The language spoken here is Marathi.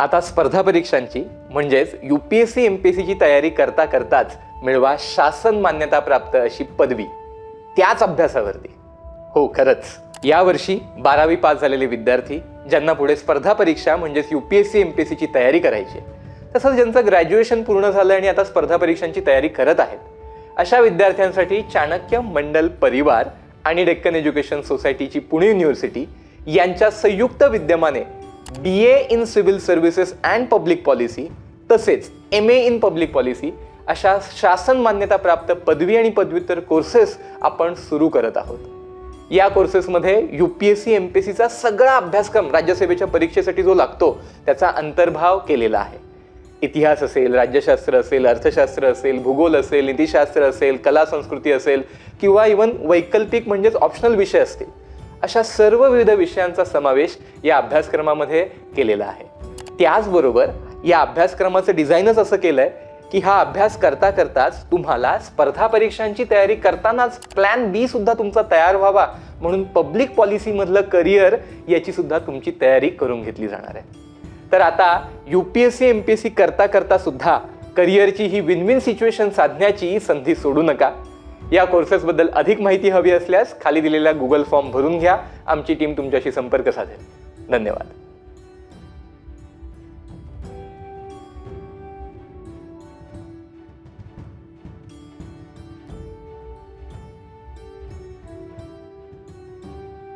आता स्पर्धा परीक्षांची म्हणजेच U P S C M P S सीची तयारी करता करताच मिळवा शासन मान्यताप्राप्त अशी पदवी त्याच अभ्यासावरती. हो खरंच. यावर्षी बारावी पास झालेले विद्यार्थी ज्यांना पुढे स्पर्धा परीक्षा म्हणजेच U P S C M P S सीची तयारी करायची आहे, तसंच ज्यांचं ग्रॅज्युएशन पूर्ण झालं आणि आता स्पर्धा परीक्षांची तयारी करत आहेत अशा विद्यार्थ्यांसाठी चाणक्य मंडल परिवार आणि डेक्कन एज्युकेशन सोसायटीची पुणे युनिव्हर्सिटी यांच्या संयुक्त विद्यमाने B A in civil services and public policy तसेच M A in public policy अशा शासन मान्यताप्राप्त पदवी आणि पदव्युत्तर कोर्सेस आपण सुरू करत आहोत. या कोर्सेसमध्ये U P S C M P S सीचा सगळा अभ्यासक्रम राज्यसेवेच्या परीक्षेसाठी जो लागतो त्याचा अंतर्भाव केलेला आहे. इतिहास असेल राज्यशास्त्र असेल अर्थशास्त्र असेल भूगोल असेल नीतिशास्त्र असेल कला संस्कृती असेल किंवा इवन वैकल्पिक म्हणजेच ऑप्शनल विषय असतील अशा सर्व विविध विषयांचा समावेश या अभ्यासक्रमामध्ये केलेला आहे. त्याचबरोबर या अभ्यासक्रमाचं डिझाईनच असं केलंय की हा अभ्यास करता करताच तुम्हाला स्पर्धा परीक्षांची तयारी करतानाच प्लॅन बी सुद्धा तुमचा तयार व्हावा म्हणून पब्लिक पॉलिसीमधलं करिअर याची सुद्धा तुमची तयारी करून घेतली जाणार आहे. तर आता U P S C M P S C करता करता सुद्धा करिअरची ही विन विन सिच्युएशन साधण्याची संधी सोडू नका. या कोर्सेसबद्दल अधिक माहिती हवी असल्यास खाली दिलेला गुगल फॉर्म भरून घ्या. आमची टीम तुमच्याशी संपर्क साधेल. धन्यवाद.